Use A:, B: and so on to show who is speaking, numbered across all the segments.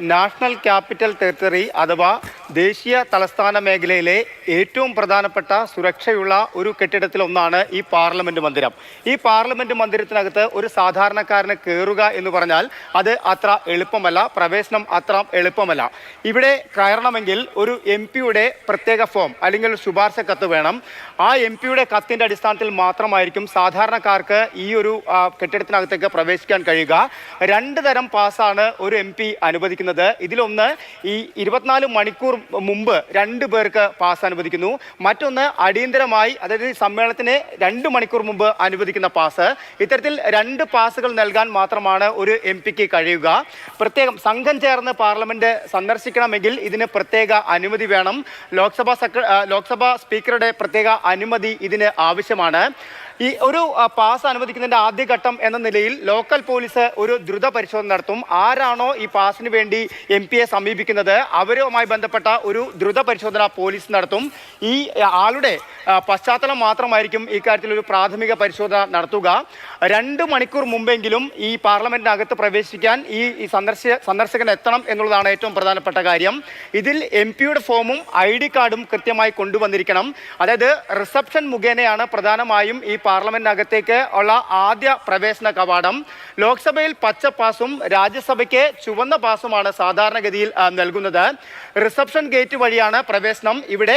A: National capital territory അഥവാ ദേശീയ തലസ്ഥാന മേഖലയിലെ ഏറ്റവും പ്രധാനപ്പെട്ട സുരക്ഷയുള്ള ഒരു കെട്ടിടത്തിലൊന്നാണ് ഈ പാർലമെന്റ് മന്ദിരം. ഈ പാർലമെന്റ് മന്ദിരത്തിനകത്ത് ഒരു സാധാരണക്കാരന് കയറുക എന്ന് പറഞ്ഞാൽ അത് അത്ര എളുപ്പമല്ല പ്രവേശനം അത്ര എളുപ്പമല്ല. ഇവിടെ കയറണമെങ്കിൽ ഒരു എം പിയുടെ പ്രത്യേക ഫോം അല്ലെങ്കിൽ ശുപാർശ കത്ത് വേണം. ആ എം പിയുടെ കത്തിന്റെ അടിസ്ഥാനത്തിൽ മാത്രമായിരിക്കും സാധാരണക്കാർക്ക് ഈ ഒരു കെട്ടിടത്തിനകത്തേക്ക് പ്രവേശിക്കാൻ കഴിയുക. രണ്ട് തരം പാസ്സാണ് ഒരു എം പി അനുവദിക്കുന്നത്. ഇതിലൊന്ന് ഈ ഇരുപത്തിനാല് മണിക്കൂർ മുമ്പ് രണ്ട് പേർക്ക് പാസ് അനുവദിക്കുന്നു. മറ്റൊന്ന് അടിയന്തരമായി അതായത് സമ്മേളനത്തിന് രണ്ട് മണിക്കൂർ മുമ്പ് അനുവദിക്കുന്ന പാസ് ഇത്തരത്തിൽ രണ്ട് പാസുകൾ നൽകാൻ മാത്രമാണ് ഒരു എം പിക്ക് കഴിയുക. പ്രത്യേകം സംഘം ചേർന്ന് പാർലമെന്റ് സന്ദർശിക്കണമെങ്കിൽ ഇതിന് പ്രത്യേക അനുമതി വേണം. ലോക്സഭാ സെക്ര ലോക്സഭാ സ്പീക്കറുടെ പ്രത്യേക അനുമതി ഇതിന് ആവശ്യമാണ്. ഈ ഒരു പാസ് ആദ്യ ആദ്യഘട്ടം എന്ന നിലയിൽ ലോക്കൽ പോലീസ് ഒരു ദ്രുത പരിശോധന നടത്തും. ആരാണോ ഈ പാസിന് വേണ്ടി എം പിയെ സമീപിക്കുന്നത് അവരുമായി ബന്ധപ്പെട്ട ഒരു ദ്രുത പരിശോധന പോലീസ് നടത്തും. ഈ ആളുടെ പശ്ചാത്തലം മാത്രമായിരിക്കും ഇക്കാര്യത്തിൽ ഒരു പ്രാഥമിക പരിശോധന നടത്തുക. രണ്ട് മണിക്കൂർ മുമ്പെങ്കിലും ഈ പാർലമെന്റിനകത്ത് പ്രവേശിക്കാൻ ഈ സന്ദർശ സന്ദർശകൻ എത്തണം എന്നുള്ളതാണ് ഏറ്റവും പ്രധാനപ്പെട്ട കാര്യം. ഇതിൽ എം പിയുടെ ഫോമും ഐ കാർഡും കൃത്യമായി കൊണ്ടുവന്നിരിക്കണം. അതായത് റിസപ്ഷൻ മുഖേനയാണ് പ്രധാനമായും ഈ പാർലമെന്റിനകത്തേക്ക് ഉള്ള ആദ്യ പ്രവേശന കവാടം. ലോക്സഭയിൽ പച്ച പാസും രാജ്യസഭയ്ക്ക് ചുവന്ന പാസുമാണ് സാധാരണഗതിയിൽ നൽകുന്നത്. റിസപ്ഷൻ ഗേറ്റ് വഴിയാണ് പ്രവേശനം. ഇവിടെ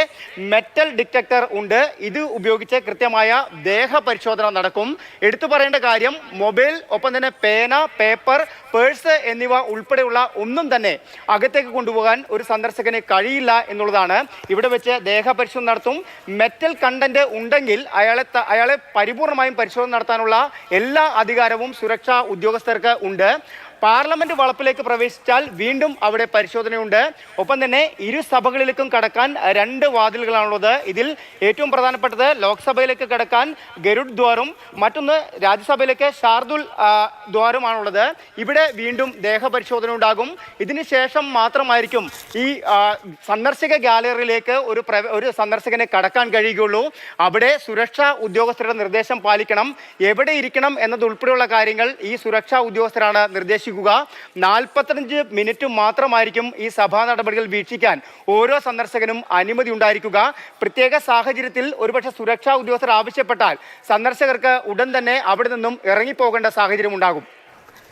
A: മെറ്റൽ ഡിറ്റക്ടർ ഉണ്ട്. ഇത് ഉപയോഗിച്ച് കൃത്യമായ ദേഹ പരിശോധന നടക്കും. എടുത്തു പറയേണ്ട കാര്യം മൊബൈൽ ഒപ്പം തന്നെ പേന പേപ്പർ പേഴ്സ് എന്നിവ ഉൾപ്പെടെയുള്ള ഒന്നും തന്നെ അകത്തേക്ക് കൊണ്ടുപോകാൻ ഒരു സന്ദർശകന് കഴിയില്ല എന്നുള്ളതാണ്. ഇവിടെ വെച്ച് ദേഹ പരിശോധന നടത്തും. മെറ്റൽ കണ്ടന്റ് ഉണ്ടെങ്കിൽ അയാളെ അയാളെ പരിപൂർണമായും പരിശോധന നടത്താനുള്ള എല്ലാ അധികാരവും സുരക്ഷാ ഉദ്യോഗസ്ഥർക്ക് ഉണ്ട്. പാർലമെന്റ് വളപ്പിലേക്ക് പ്രവേശിച്ചാൽ വീണ്ടും അവിടെ പരിശോധനയുണ്ട്. ഒപ്പം തന്നെ ഇരു സഭകളിലേക്കും കടക്കാൻ രണ്ട് വാതിലുകളാണുള്ളത്. ഇതിൽ ഏറ്റവും പ്രധാനപ്പെട്ടത് ലോക്സഭയിലേക്ക് കടക്കാൻ ഗരുഡ് ദ്വാറും മറ്റൊന്ന് രാജ്യസഭയിലേക്ക് ഷാർദുൽ ദ്വാറുമാണുള്ളത്. ഇവിടെ വീണ്ടും ദേഹപരിശോധന ഉണ്ടാകും. ഇതിനുശേഷം മാത്രമായിരിക്കും ഈ സന്ദർശക ഗാലറിയിലേക്ക് ഒരു ഒരു സന്ദർശകനെ കടക്കാൻ കഴിയുകയുള്ളൂ. അവിടെ സുരക്ഷാ ഉദ്യോഗസ്ഥരുടെ നിർദ്ദേശം പാലിക്കണം. എവിടെ ഇരിക്കണം എന്നതുൾപ്പെടെയുള്ള കാര്യങ്ങൾ ഈ സുരക്ഷാ ഉദ്യോഗസ്ഥരാണ് നിർദ്ദേശിക്കുക. നാൽപ്പത്തഞ്ച് മിനിറ്റ് മാത്രമായിരിക്കും ഈ സഭാ നടപടികൾ വീക്ഷിക്കാൻ ഓരോ സന്ദർശകനും അനുമതി ഉണ്ടായിരിക്കുക. പ്രത്യേക സാഹചര്യത്തിൽ ഒരുപക്ഷെ സുരക്ഷാ ഉദ്യോഗസ്ഥർ ആവശ്യപ്പെട്ടാൽ സന്ദർശകർക്ക് ഉടൻ തന്നെ അവിടെ നിന്നും ഇറങ്ങിപ്പോകേണ്ട സാഹചര്യം ഉണ്ടാകും.